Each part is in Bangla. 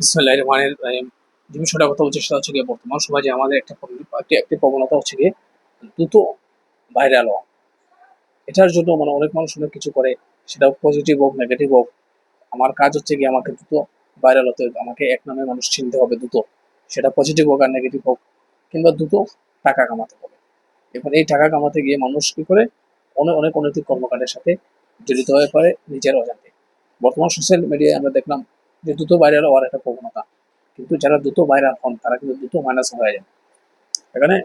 রহমানির রহিম। যে বিষয়টা কথা বলছি, সেটা হচ্ছে গিয়ে বর্তমান সমাজে আমাদের একটা একটি প্রবণতা হচ্ছে গিয়ে দ্রুত ভাইরাল হওয়া। এটার জন্য মানে অনেক মানুষ অনেক কিছু করে সেটা পজিটিভ হোক নেগেটিভ হোক। আমার কাজ হচ্ছে গিয়ে আমাকে দ্রুত ভাইরাল হতে আমাকে এক নামে মানুষ চিনতে হবে দ্রুত। সেটা পজিটিভ হোক আর নেগেটিভ হোক, কিংবা দ্রুত টাকা কামাতে হবে। এখন এই টাকা কামাতে গিয়ে মানুষ কি করে? অনেক অনেক অনৈতিক কর্মকাণ্ডের সাথে জড়িত হয়ে পড়ে নিজের অজান্তে। বর্তমান সোশ্যাল মিডিয়ায় আমরা দেখলাম যে দ্রুত ভাইরাল হওয়ার একটা প্রবণতা। কিন্তু যারা দ্রুত ভাইরাল হন, তারা কিন্তু দ্রুত মাইনাস হয়ে যায়। এখানে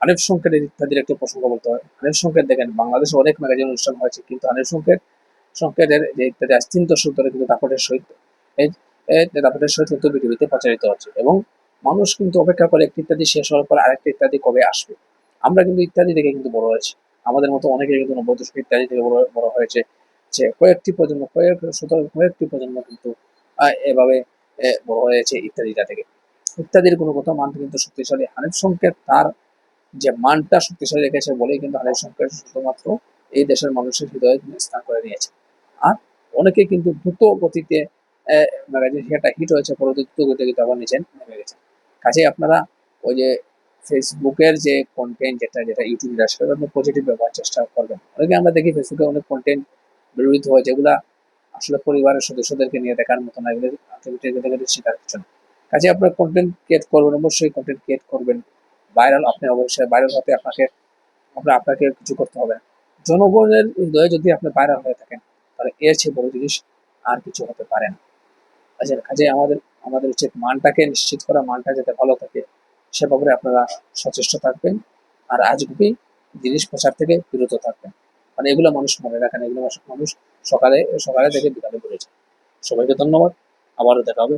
হানিফ সংকেতের ইত্যাদির একটি প্রসঙ্গ বলতে হয়। হানিফ সংকেত দেখেন, বাংলাদেশে অনেক ম্যাগাজিন অনুষ্ঠান হয়েছে, কিন্তু হানিফ সংকেত সংকেতের যে ইত্যাদি আজ তিন দশক ধরে কিন্তু দাপটের সহিত দাপটের সহিত কিন্তু পৃথিবীতে প্রচারিত হচ্ছে। এবং মানুষ কিন্তু অপেক্ষা করে একটি ইত্যাদি শেষ হওয়ার পর আরেকটি ইত্যাদি কবে আসবে? আমরা কিন্তু ইত্যাদি দেখে কিন্তু বড় হয়েছি। আমাদের মতো অনেকে কিন্তু নব্বই দশক ইত্যাদি থেকে বড় বড় হয়েছে। যে কয়েকটি প্রজন্ম, কয়েক শত কয়েকটি প্রজন্ম কিন্তু এভাবে বড় হয়েছে ইত্যাদিটা থেকে। ইত্যাদির কোনো কথা মান কিন্তু শক্তিশালী হানিফ সংকেত, তার যে মানটা শক্তিশালী রেখেছে বলেই কিন্তু হানিফ সংকেত শুধুমাত্র এই দেশের মানুষের হৃদয়ে স্থান করে নিয়েছে। আর অনেকে কিন্তু দ্রুত গতিতে ম্যাগাজিন সেটা হিট হয়েছে, পরবর্তী দ্রুত গতিতে কিন্তু আবার নিচে নেমে গেছে। কাজে আপনারা ওই যে ফেসবুকের যে কন্টেন্ট যেটা যেটা ইউটিউবে সেটা পজিটিভ ব্যবহার চেষ্টা করবেন। অনেকে আমরা দেখি ফেসবুকে অনেক কন্টেন্ট ব্যবহৃত হয়, যেগুলা আসলে পরিবারের সদস্যদেরকে নিয়ে দেখার মতো না, এগুলো অ্যাক্টিভিটি শেখার কিছু না। কাজে আপনার কন্টেন্ট ক্রিয়েট করবেন, অবশ্যই কন্টেন্ট ক্রিয়েট করবেন। ভাইরাল আপনি অবশ্যই ভাইরাল হতে আপনাকে, আপনার, আপনাকে কিছু করতে হবে জনগণের হৃদয়ে যদি আপনি ভাইরাল হয়ে থাকেন, তাহলে এর চেয়ে বড় জিনিস আর কিছু হতে পারে না। আচ্ছা কাজে আমাদের আমাদের উচিত মানটাকে নিশ্চিত করা, মানটা যাতে ভালো থাকে, সে ব্যাপারে আপনারা সচেষ্ট থাকবেন। আর আজগুবি জিনিস প্রচার থেকে বিরত থাকবেন। মানে এগুলো মানুষ মনে রাখেন এগুলো মানুষ সকালে সকালে থেকে বিকালে বলেছে। সবাইকে ধন্যবাদ। আবারও দেখা হবে।